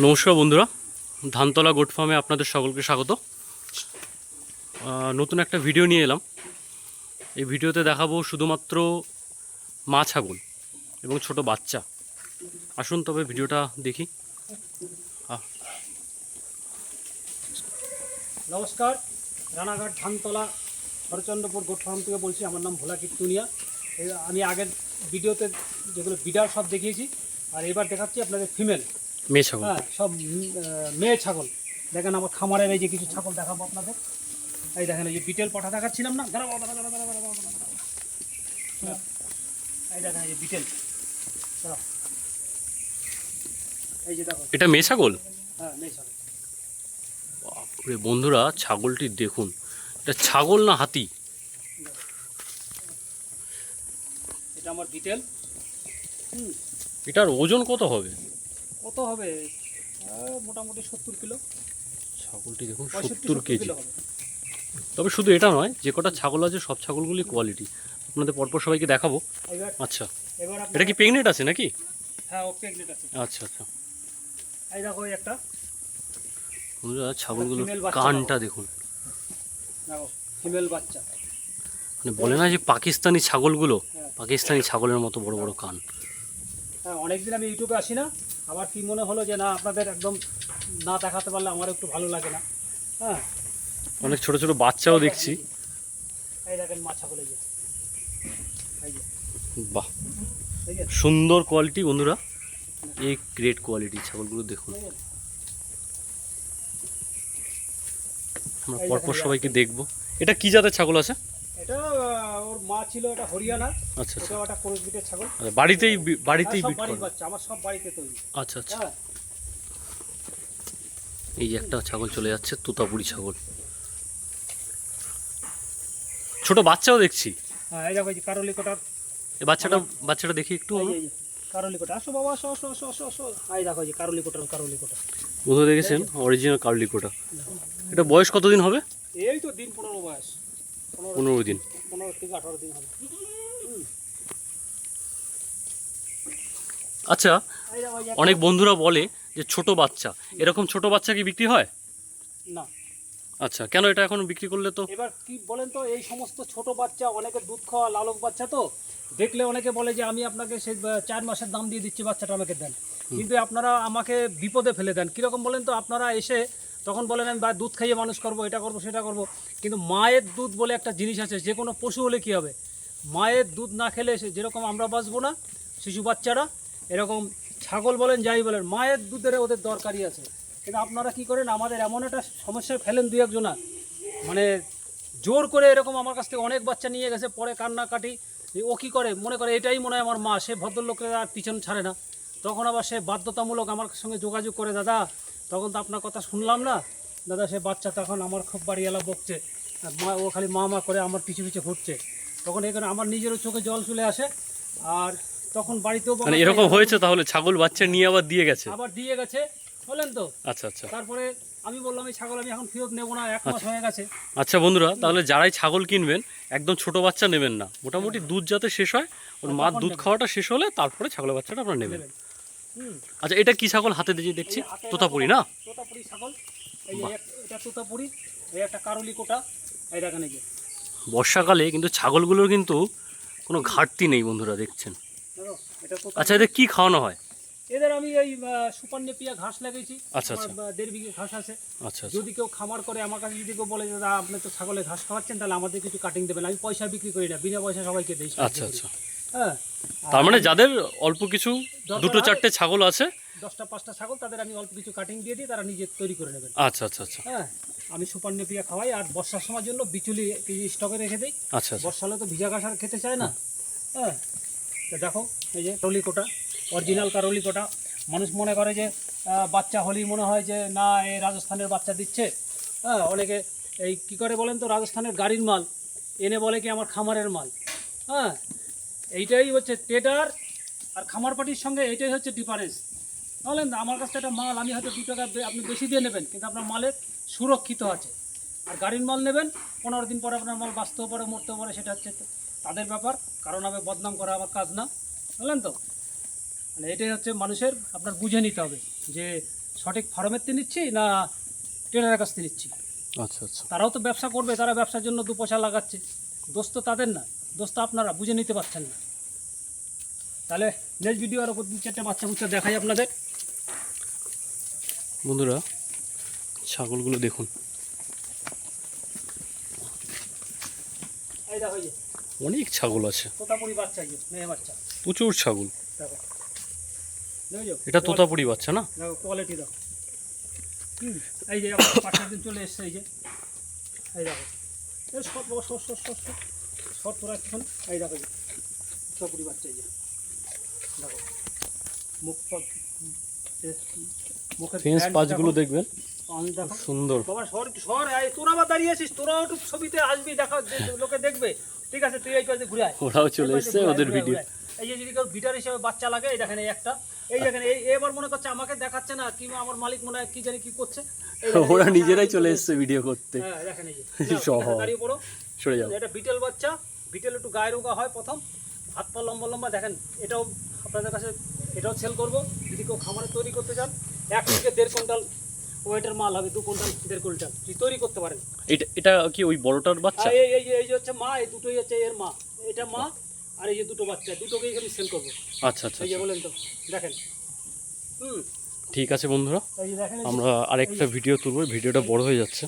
নমস্কার বন্ধুরা, ধানতলা গোট ফার্মে আপনাদের সকলকে স্বাগত। নতুন একটা ভিডিও নিয়ে এলাম। এই ভিডিওতে দেখাবো শুধুমাত্র মা ছাগল এবং ছোট বাচ্চা। আসুন তবে ভিডিওটা দেখি। নমস্কার, রানাঘাট ধানতলা, হরচন্দ্রপুর গোট ফার্ম থেকে বলছি, আমার নাম ভোলা কীর্তুনিয়া। আমি আগের ভিডিওতে যেগুলো বিডার সব দেখিয়েছি, আর এবার দেখাচ্ছি আপনাদের ফিমেল মেয়ে ছাগল। হ্যাঁ সব মেয়ে ছাগল। দেখেন আমার খামারের এই যে কিছু ছাগল দেখাবো আপনাদের। এই দেখেন এই যে বিটেল পাঠা দেখাচ্ছিলাম না? এই দেখেন এই যে বিটেল দাঁড়াও। এই যে দেখো। এটা মেয়ে ছাগল? হ্যাঁ মেয়ে ছাগল। বাপরে বন্ধুরা ছাগলটি দেখুন। এটা ছাগল না হাতি? এটা আমার বিটেল হুম। এটার ওজন কত হবে? কত হবে? মোটামুটি সত্তর কিলো। ছাগলটি দেখুন সত্তর কেজি। তবে শুধু এটা নয় যে কটা ছাগল আছে সব ছাগলগুলি কোয়ালিটি আপনাদের পরপর সবাইকে দেখাবো। আচ্ছা। এটা কি প্রেগনেন্ট আছে নাকি? হ্যাঁ ও প্রেগনেন্ট আছে। আচ্ছা আচ্ছা। এই দেখো একটা। বন্ধুরা ছাগলগুলোর কানটা দেখুন। ফিমেল বাচ্চা। মানে বলে না যে পাকিস্তানি ছাগলগুলো হ্যাঁ। পাকিস্তানি ছাগলের মতো বড় বড় কান। হ্যাঁ অনেকদিন আমি ইউটিউবে আসি না। আবার কি মনে হলো যে না আপনাদের একদম না দেখাতে পারলে আমার একটু ভালো লাগে না। হ্যাঁ? অনেক ছোট ছোট বাচ্চাও দেখছি। এই দেখেন মা ছাগল এই যে। বাহ। সুন্দর কোয়ালিটি বন্ধুরা। এই গ্রেট কোয়ালিটি ছাগলগুলো দেখুন। আমরা পরপর সবাইকে দেখব। এটা কি জাতের ছাগল আছে? এটা ওর মা ছিল এটা হরিয়ানা আচ্ছা আচ্ছা। ওটা বিটের ছাগল? আচ্ছা, বাড়িতেই হ্যাঁ, বাড়িতেই বিট করে? বাচ্চা আমার সব বাড়িতে তৈরি। আচ্ছা আচ্ছা। হ্যাঁ। এই যে একটা ছাগল চলে যাচ্ছে তোতাপুরি ছাগল। ছোট বাচ্চাও দেখছি। হ্যাঁ এই দেখো এই যে এই বাচ্চাটা বাচ্চাটা দেখি একটু এই যে, এই যে, কারলি কোটা আসো বাবা আসো আসো আসো আসো আসো। এই দেখো এই যে কারলি কোটার কারলি কোটা বন্ধু দেখেছেন অরিজিনাল কার্লিকোটা। এটা বয়স কতদিন হবে? এই তো দিন পনেরো বয়স। পনেরো দিন। পনেরো থেকে আঠারো দিন হবে। আচ্ছা অনেক বন্ধুরা বলে যে ছোট বাচ্চা। এরকম ছোট বাচ্চা কি বিক্রি হয়? না। আচ্ছা কেন এটা এখন বিক্রি করলে তো? এবার কি বলেন তো এই সমস্ত ছোট বাচ্চা অনেকে দুধ খাওয়া লালক বাচ্চা তো। দেখলে অনেকে বলে যে আমি আপনাকে সেই চার মাসের দাম দিয়ে দিচ্ছি বাচ্চাটা আমাকে দেন। কিন্তু আপনারা আমাকে বিপদে ফেলে দেন। কীরকম বলেন তো আপনারা এসে তখন বলেন, আমি বা দুধ খাইয়ে মানুষ করব, এটা করব, সেটা করব। কিন্তু মায়ের দুধ বলে একটা জিনিস আছে, যে কোনো পশু হলে কী হবে? মায়ের দুধ না খেলে সে যেরকম আমরা বাঁচবো না, শিশু বাচ্চারা, এরকম ছাগল বলেন, যাই বলেন, মায়ের দুধের ওদের দরকারই আছে। কিন্তু আপনারা কি করেন, আমাদের এমন একটা সমস্যায় ফেলেন দুই একজনা মানে জোর করে এরকম আমার কাছ থেকে অনেক বাচ্চা নিয়ে গেছে, পরে কান্নাকাটি, ও কী করে? মনে করে, এটাই মনে হয় আমার মা, সে ভদ্রলোকের আর পিছন ছাড়ে না। তখন আবার সে বাধ্যতামূলক আমার সঙ্গে যোগাযোগ করে, দাদা তখন তো আপনার কথা শুনলাম না। দাদা সে বাচ্চা তখন আমার খুব বাড়িওয়ালা বকছে। আর মা ও খালি মা মা করে আমার পিছু পিছু ঘুরছে। তখন এখানে আমার নিজেরও চোখে জল চলে আসে। আর তখন বাড়িতেও মানে এরকম হয়েছে তাহলে? ছাগল বাচ্চা নিয়ে আবার দিয়ে গেছে? আবার দিয়ে গেছে। বলেন তো? আচ্ছা আচ্ছা। তারপরে আমি বললাম এই ছাগল আমি এখন ফেরত নেব না এক মাস হয়ে গেছে। আচ্ছা বন্ধুরা তাহলে যারাই ছাগল কিনবেন একদম ছোট বাচ্চা নেবেন না। মোটামুটি দুধ যাতে শেষ হয় ওর মার দুধ খাওয়াটা শেষ হলে তারপরে ছাগলের বাচ্চাটা আপনারা নেবেন। আচ্ছা এটা কি ছাগল হাতে দিয়ে দেখছি? তোতাপুরি না? তোতাপুরি ছাগল। এই এটা তোতাপুরি এই একটা কারলি কোটা। এই দেখেন এই বর্ষাকালে কিন্তু ছাগলগুলোর কিন্তু কোনো ঘাটতি নেই বন্ধুরা দেখছেন। আচ্ছা এদের কি খাওয়ানো হয়? এদের আমি এই সুপার নেপিয়া ঘাস লাগিয়েছি। আচ্ছা, আচ্ছা। দেড় বিঘে ঘাস আছে। আচ্ছা আচ্ছা। যদি কেউ খামার করে আমার কাছে যদি কেউ বলে যে দাদা আপনি তো ছাগলের ঘাস খাওয়াচ্ছেন তাহলে আমাদের কিছু কাটিং দেবেন। আমি পয়সা বিক্রি করি না বিনা পয়সা সবাইকে দিই। আচ্ছা আচ্ছা। হ্যাঁ। তার মানে যাদের অল্প কিছু দুটো চারটে ছাগল আছে। দশটা পাঁচটা ছাগল তাদের আমি অল্প কিছু কাটিং দিয়ে দিই তারা নিজে তৈরি করে নেবেন। আচ্ছা আচ্ছা আচ্ছা। হ্যাঁ আমি সুপার নেপিয়া খাওয়াই আর বর্ষার সময়ের জন্য বিচুলি স্টকে রেখে দিই। আচ্ছা আচ্ছা। বর্ষা হলে তো ভিজা ঘাস আর খেতে চায় না। হ্যাঁ তো দেখো এই যে কারলি কোটা অরিজিনাল কারলি কোটা। মানুষ মনে করে যে বাচ্চা হলেই মনে হয় যে না এই রাজস্থানের বাচ্চা দিচ্ছে। হ্যাঁ অনেকে এই কী করে বলেন তো রাজস্থানের গাড়ির মাল এনে বলে কি আমার খামারের মাল। হ্যাঁ এইটাই হচ্ছে টেডার আর খামার পাটির সঙ্গে এইটাই হচ্ছে ডিফারেন্স বলেন আমার কাছে একটা মাল আমি হয়তো দু টাকা আপনি বেশি দিয়ে নেবেন কিন্তু আপনার মালের সুরক্ষিত আছে। আর গাড়ির মাল নেবেন পনেরো দিন পরে আপনার মাল বাঁচতেও পারে মরতেও পারে সেটা হচ্ছে তো তাদের ব্যাপার। কারণ আমি বদনাম করা আমার কাজ না বুঝলেন তো? মানে এটাই হচ্ছে মানুষের আপনার বুঝে নিতে হবে যে সঠিক ফার্মের থেকে নিচ্ছি না ট্রেনারের কাছ থেকে নিচ্ছি। আচ্ছা আচ্ছা। তারাও তো ব্যবসা করবে তারা ব্যবসার জন্য দু পয়সা লাগাচ্ছে। দোষ তো তাদের না। দোষ তো আপনারা বুঝে নিতে পারছেন না। তাহলে নেক্সট ভিডিও আর ওপর দু চারটে বাচ্চা বুচ্চা দেখাই আপনাদের। বন্ধুরা ছাগলগুলো দেখুন। অনেক ছাগল আছে। প্রচুর ছাগল। এটা তোতাপুরি বাচ্চা না? কোয়ালিটি দেখো। হুম, এই যে আমার দিন চলে এসছে এই যে। এই দেখো। সব সব সব সব। সব সব তোরা এখন এই দেখো এই যে বাচ্চা যে দেখো মুখ পা- ফেন্স পাঁচগুলো দেখবেন? সুন্দর। বাবা সর সর এই তোরা আবার দাঁড়িয়ে আছিস তোরাও একটু ছবিতে আসবি দেখা লোকে দেখবে। ঠিক আছে তুই এই পাশে ঘুরে ওরাও চলে এই পাশে এসছে ঘুরে আয়, ওদের ভিডিও এই যে যদি কেউ বিটার হিসেবে বাচ্চা লাগে এই দেখেন এই একটা। এই দেখেন এই এবার মনে করছে আমাকে দেখাচ্ছে না কিংবা আমার মালিক মনে হয় কি জানি কি করছে। ওরা নিজেরাই চলে এসছে ভিডিও করতে। হ্যাঁ দেখেন এই যে। দাঁড়িয়ে পড়ো। সরে যাও। এটা বিটেল বাচ্চা। বিটেল একটু গায়ে রোগা হয় প্রথম হাত পা লম্বা লম্বা দেখেন এটাও আপনাদের কাছে এটাও সেল করব। যদি কেউ খামারে তৈরি করতে চান এক থেকে দেড় কুইন্টাল ওয়েটের মাল হবে দু কুইন্টাল দেড় কুইন্টাল। যদি তৈরি করতে পারেন। এটা এটা কি ওই বড়টার বাচ্চা? এই এই যে এই যে হচ্ছে মা এই দুটোই হচ্ছে এর মা। এটা মা আর এই যে দুটো বাচ্চা দুটোকেই আমি সেল করব। আচ্ছা আচ্ছা এই যে আচ্ছা। বলেন তো দেখেন। হুম। ঠিক আছে বন্ধুরা আমরা আরেকটা ভিডিও তুলবো ভিডিওটা বড় হয়ে যাচ্ছে।